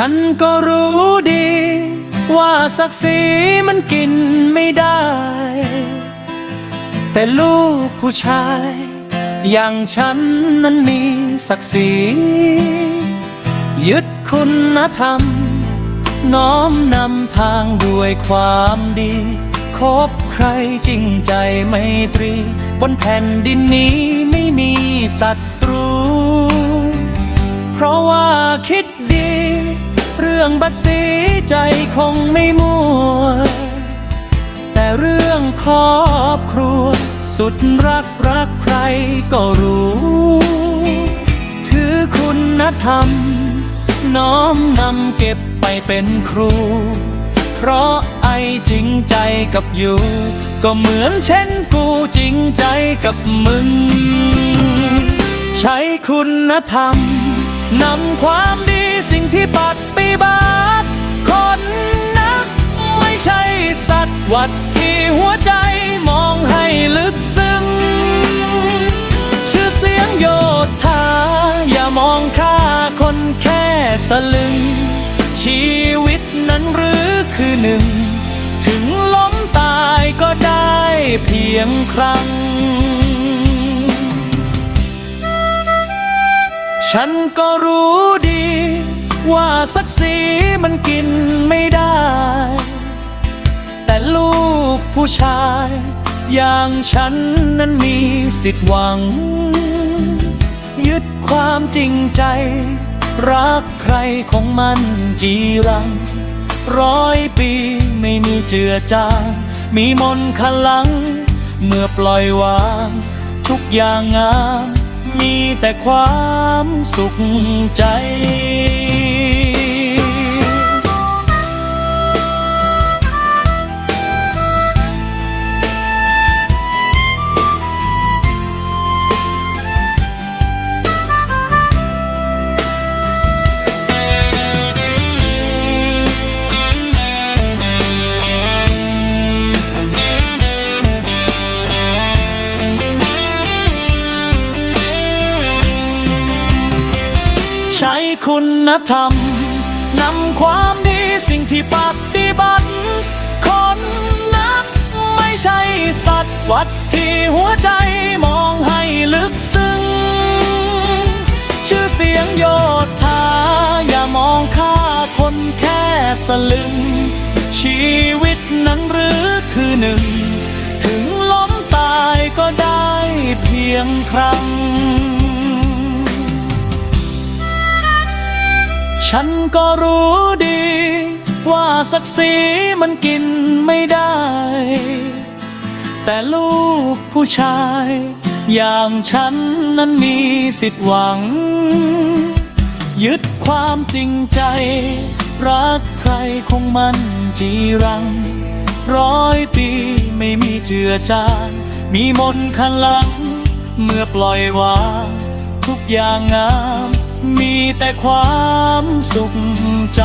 ฉันก็รู้ดี ว่าศักดิ์ศรีมันกินไม่ได้ แต่ลูกผู้ชาย อย่างฉันนั้นมีศักดิ์ศรียึดคุณธรรม น้อมนำทางด้วยความดี คบใครจริงใจไมตรี บนแผ่นดินนี้ไม่มีศัตรู เพราะว่าคิดดี รื่องบัตรสีใจคงไม่มัว แต่เรื่องครอบครัว สุดรักรักใครก็รู้ ถือคุณธรรม น้อมนำเก็บไปเป็นครู เพราะไอจริงใจกับอยู่ ก็เหมือนเช่นกูจริงใจกับมึง ใช้คุณธรรม นำความดีสิ่งที่ปฏิบัติคนนักไม่ใช่สัตว์วัดที่หัวใจมองให้ลึกซึ้งชื่อเสียงโยธาอย่ามองค่าคนแค่สลึง ชีวิตนั้นหรือคือหนึ่ง ถึงล้มตายก็ได้เพียงครั้ง ฉันก็รู้ดี ว่าศักดิ์ศรีมันกินไม่ได้ แต่ลูกผู้ชาย อย่างฉันนั้นมีสิทธิ์หวัง ยึดความจริงใจ รักใครของมันจีรัง ร้อยปีไม่มีเจือจางมีมนขลัง เมื่อปล่อยวาง ทุกอย่างงาม มีแต่ความสุขใจ ช้คุณธรรม นำความดีสิ่งที่ปฏิบัติ คนนักไม่ใช่สัตว์วัดที่หัวใจมองให้ลึกซึ้ง ชื่อเสียงโยธาอย่ามองค่าคนแค่สลึง ชีวิตนั้นหรือคือหนึ่ง ถึงล้มตายก็ได้เพียงครั้ง ฉันก็รู้ดี ว่าศักดิ์ศรีมันกินไม่ได้ แต่ลูกผู้ชาย อย่างฉันนั้นมีสิทธิ์หวัง ยึดความจริงใจ รักใครคงมันจีรัง ร้อยปีไม่มีเจือจางมีมนต์ขลัง เมื่อปล่อยวางทุกอย่างงาม มีแต่ความสุขใจ